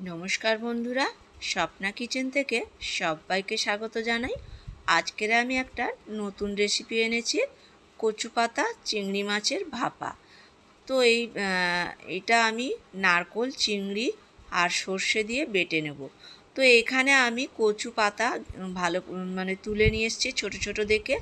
নমস্কার বন্ধুরা, স্বপ্না কিচেন থেকে সবাইকে স্বাগত জানাই। আজকের আমি একটা নতুন রেসিপি এনেছি, কচু পাতা চিংড়ি মাছের ভাপা। তো এই এটা আমি নারকোল, চিংড়ি আর সর্ষে দিয়ে বেটে নেব। তো এখানে আমি কচু পাতা ভালো মানে তুলে নিয়ে এসেছি ছোটো ছোটো দেখে।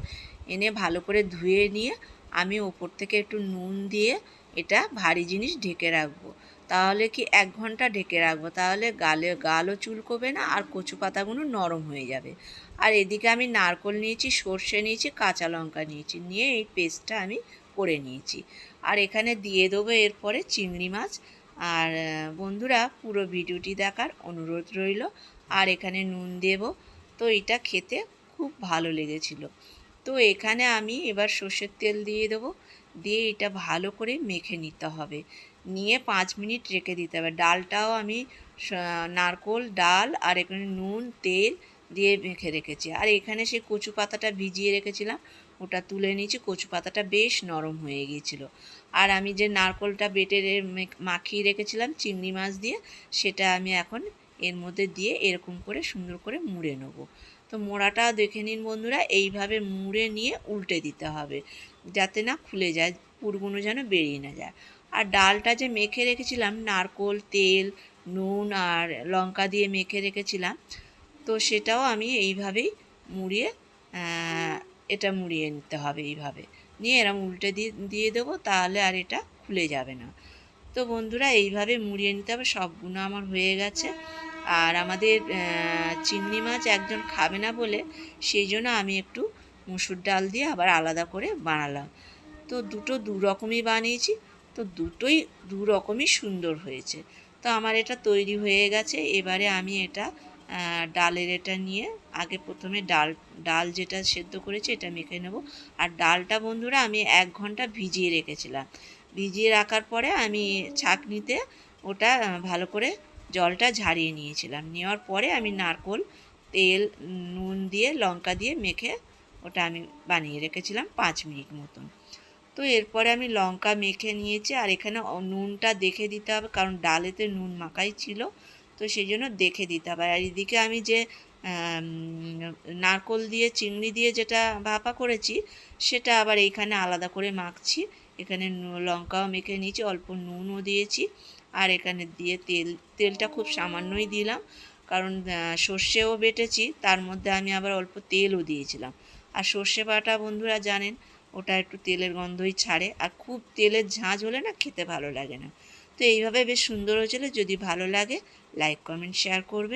এনে ভালো করে ধুয়ে নিয়ে আমি ওপর থেকে একটু নুন দিয়ে এটা ভারী জিনিস ঢেকে রাখব। তাহলে কি এক ঘণ্টা ঢেকে রাখব? তাহলে গালে, গালও চুলকোবে না আর কচু পাতাগুলো নরম হয়ে যাবে। আর এদিকে আমি নারকোল নিয়েছি, সর্ষে নিয়েছি, কাঁচা লঙ্কা নিয়েছি। নিয়ে এই পেস্টটা আমি করে নিয়েছি। আর এখানে দিয়ে দেবো এরপরে চিংড়ি মাছ। আর বন্ধুরা পুরো ভিডিওটি দেখার অনুরোধ রইল। আর এখানে নুন দেব। তো এটা খেতে খুব ভালো লেগেছিল। তো এখানে আমি এবার সর্ষের তেল দিয়ে দেবো। দিয়ে এটা ভালো করে মেখে নিতে হবে। নিয়ে পাঁচ মিনিট রেখে দিতে হবে। ডালটাও আমি নারকোল, ডাল আর এখানে নুন, তেল দিয়ে মেখে রেখেছি। আর এখানে সেই কচু পাতাটা ভিজিয়ে রেখেছিলাম। ওটা তুলে নিয়েছি। কচু পাতাটা বেশ নরম হয়ে গিয়েছিল। আর আমি যে নারকোলটা বেটে মাখিয়ে রেখেছিলাম চিংড়ি মাছ দিয়ে, সেটা আমি এখন এর মধ্যে দিয়ে এরকম করে সুন্দর করে মুড়ে নেব। তো মোড়াটা দেখে নিন বন্ধুরা, এইভাবে মুড়ে নিয়ে উল্টে দিতে হবে, যাতে না খুলে যায়, পুরগুলো যেন বেরিয়ে না যায়। আর ডালটা যে মেখে রেখেছিলাম, নারকোল, তেল, নুন আর লঙ্কা দিয়ে মেখে রেখেছিলাম, তো সেটাও আমি এইভাবেই মুড়িয়ে এটা মুড়িয়ে নিতে হবে এইভাবে। নিয়ে এরম উল্টে দিয়ে দিয়ে দেবো, তাহলে আর এটা খুলে যাবে না। তো বন্ধুরা, এইভাবে মুড়িয়ে নিতে হবে, সবগুলো আমার হয়ে গেছে। আর আমাদের চিংড়ি মাছ একজন খাবে না বলে সেই জন্য আমি একটু মুসুর ডাল দিয়ে আবার আলাদা করে বানালাম। তো দুটো দু রকমই বানিয়েছি, তো দুটোই দু রকমই সুন্দর হয়েছে। তো আমার এটা তৈরি হয়ে গেছে, এবারে আমি এটা ডালের এটা নিয়ে আগে প্রথমে ডাল ডাল যেটা সেদ্ধ করেছি এটা মেখে নেব। আর ডালটা বন্ধুরা আমি এক ঘণ্টা ভিজিয়ে রেখেছিলাম। ভিজিয়ে রাখার পরে আমি ছাঁকনিতে ওটা ভালো করে জলটা ঝারিয়ে নিয়েছিলাম। নেওয়ার পরে আমি নারকোল, তেল, নুন দিয়ে, লঙ্কা দিয়ে মেখে ওটা আমি বানিয়ে রেখেছিলাম পাঁচ মিনিট মতন। তো এরপরে আমি লঙ্কা মেখে নিয়েছি আর এখানে নুনটা দেখে দিতে হবে কারণ ডালেতে নুন মাখাই ছিল। তো সেই জন্য দেখে দিতে হবে। আর এদিকে আমি যে নারকোল দিয়ে, চিংড়ি দিয়ে যেটা ভাপা করেছি, সেটা আবার এইখানে আলাদা করে মাখছি। এখানে লঙ্কাও মেখে নিয়েছি, অল্প নুনও দিয়েছি। আর এখানে দিয়ে তেল, তেলটা খুব সামান্যই দিলাম। কারণ সর্ষেও বেটেছি, তার মধ্যে আমি আবার অল্প তেলও দিয়েছিলাম। আর সর্ষে বাটা বন্ধুরা জানেন, ওটা একটু তেলের গন্ধই ছাড়ে। আর খুব তেলের ঝাঁঝ হলে না খেতে ভালো লাগে না। তো এইভাবে বেশ সুন্দর হয়েছিল। যদি ভালো লাগে, লাইক, কমেন্ট, শেয়ার করবে